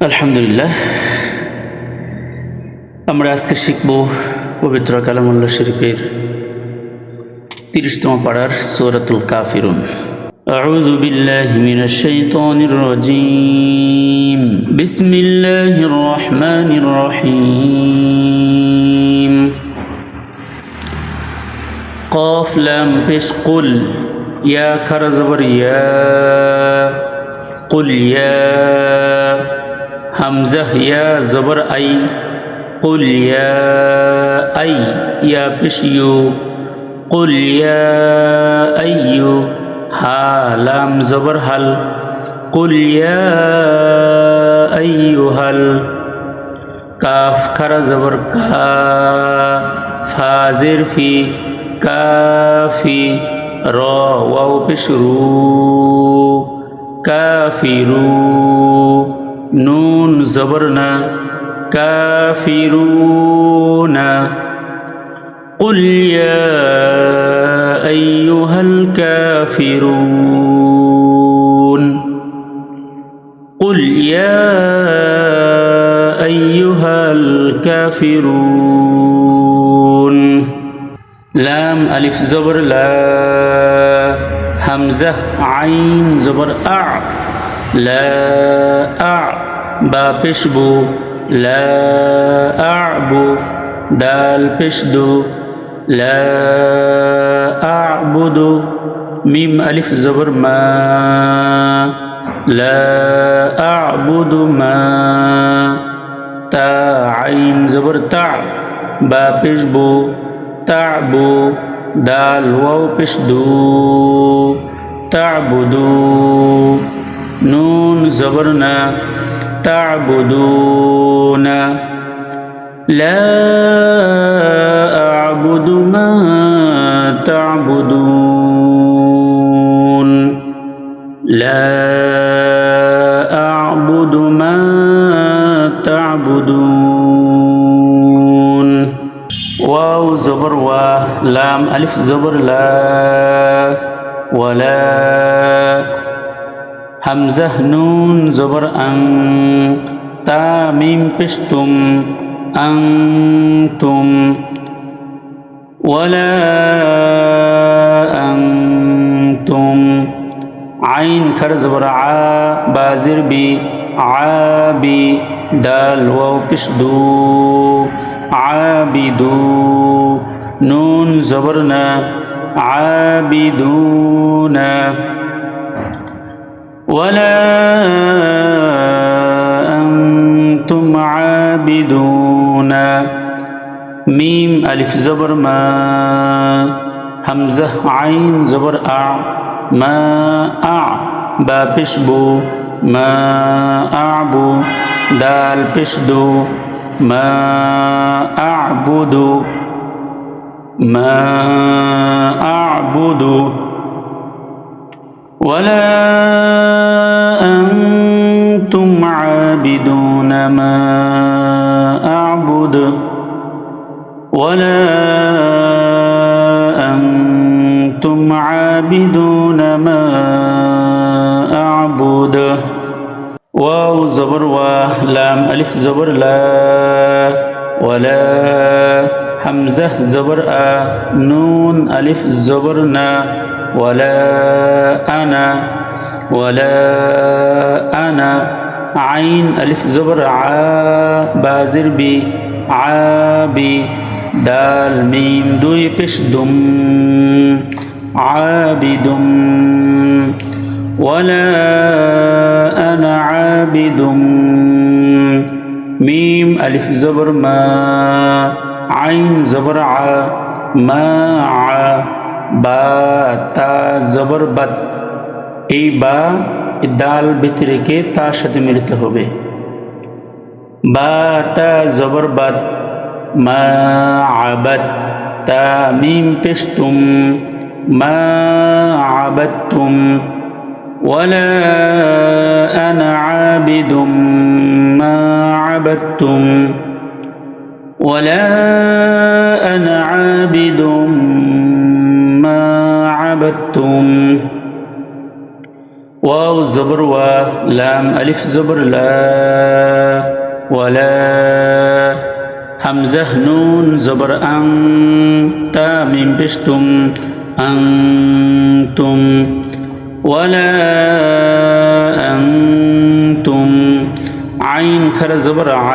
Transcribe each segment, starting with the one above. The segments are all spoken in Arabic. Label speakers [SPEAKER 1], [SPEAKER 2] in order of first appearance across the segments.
[SPEAKER 1] আলহামদুলিল্লাহ আমরা আজকে শিখব পবিত্র কালামুল্লাহ শরীফের তিরিশতম পাড়ার সৌরাতুল কাফিরুন أعوذ بالله من الشيطان الرجيم بسم الله الرحمن الرحيم قاف لام পেশ قل يا খারা জবর ইয়া قل يا হামজাহ ইয়া জবর আই قل يا أي يا بشيو قل يا أيو ها لام زبر هل قل يا أيها ال কাফ খারা জবর কা ফাজির ফি কাফি র ওয়াও পেশ রু কাফিরু نون زبرنا كافرون. قل يا أيها الكافرون. قل يا أيها الكافرون. لام ألف زبر لا. همزة عين زبر أع. لا أع. با بشبو لا أعبو. دال بشدو لا أعبد ميم ألف زبر ما لا أعبد ما. تا عين زبر تع با بشبو تعبو دال واو بشدو تعبدو نون زبرنا تعبدون. لا أعبد ما تعبدون. لا أعبد ما تعبدون. واو زبر و لام ألف زبر لا ولا همزه نون زبر ان تا ميم پشتم أنتم ولا أنتم عين خر زبر ع بازر بي عابي دال واو پشدو عابدو نون زبرنا عابدون ولا أنتم عابدون. ميم ألف زبر ما همزة عين زبر أع ما أع با بشبو ما أعبو دال بشدو ما أعبد ما أعبد ولا عابدون ما أعبد ولا أنتم عابدون ما أعبد. واو زبر و لام ألف زبر لا ولا حمزة زبر أ نون ألف زبرنا ولا أنا ولا أنا. عين ألف زبر ع بازر بي عابي دال ميم دوي بش دم عابد ولا أنا عابد ميم ألف زبر ما عين زبر ع ما ع বা তা জবর বাত এই বা দাল বেঁধে রেখে তার সাথে মিলতে হবে বা তা জবর বাত মা আবাদ তা মিম পেশতুম মা আবাদতুম ولا أنا عابد ما عبدتم ولا أنا عابد ما عبدتم واو زبر و لام ألف زبر لا ولا حمزة نون زبر ان تا بشتم أنتم ولا أنتم عين خر زبر ع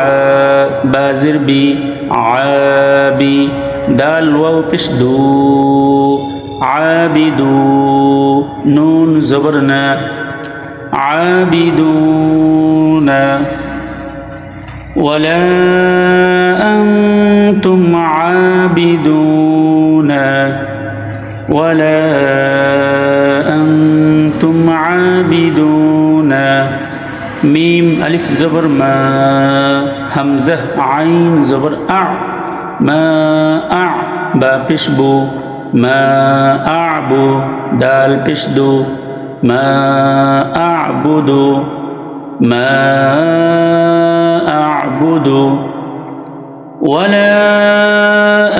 [SPEAKER 1] بازر بي عابي دال واو بشدو عابدون نون زبرنا عابدون. ولا أنتم عابدون. ولا أنتم عابدون. ميم ألف زبر ما همزة عين زبر أع ما أع با بشبو ما أعبو دال بشدو ما أعبد ما أعبد. ولا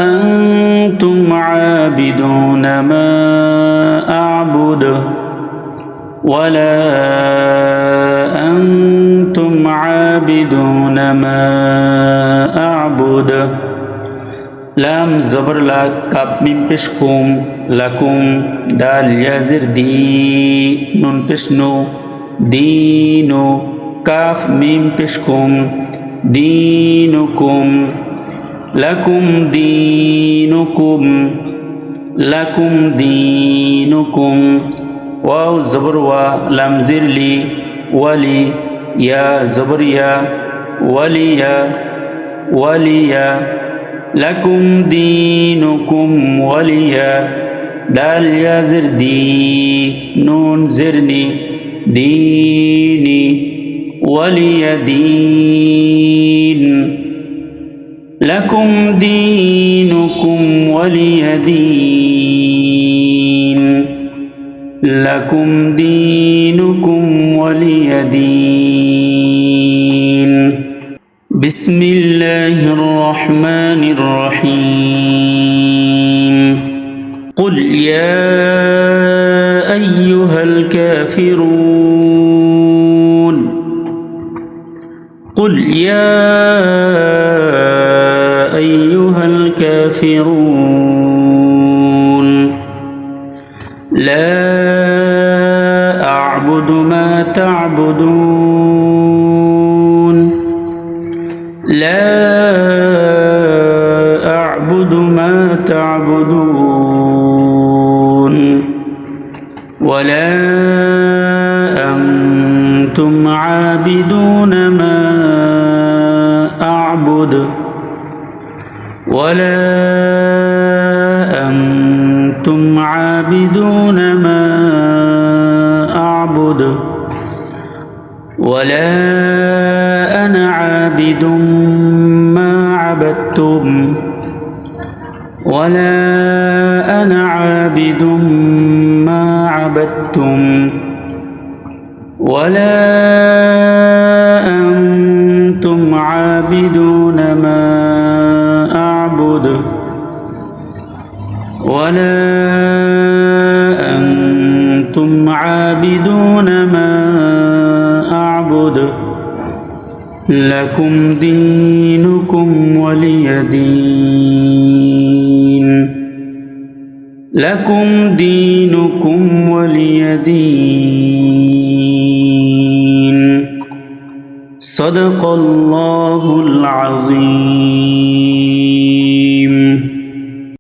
[SPEAKER 1] أنتم عابدون ما أعبد. ولا أنتم عابدون ما أعبد. লাম জবর লা কাপ পেশ কুম, লাকুম দাল ইয়াজির দি নুন পেশ নু, দিনু কাফ মিম পেশ কুম দিনুকুম লাকুম দিনুকুম লাকুম দিনুকুম ওয়াও জবর ওয়া, লাম জিরলি ওয়ালি ইয়া জবর ইয়া ওয়ালিয়া ওয়ালিয়া لكم دينكم وليا. دال يا زردي نون زرني. ديني ولي دين. لكم دينكم ولي دين. لكم دينكم ولي دين. بسم الله الرحمن الرحيم. قل يا أيها الكافرون. قل يا أيها الكافرون. لا أعبد ما تعبدون أنتم عابدون ما أعبد ولا أنتم عابدون ما أعبد ولا أنا عابد عابدون ما أعبد ولا أنتم عابدون ما أعبد لكم دينكم ولي دين. لكم دينكم ولي دين. صدق الله العظيم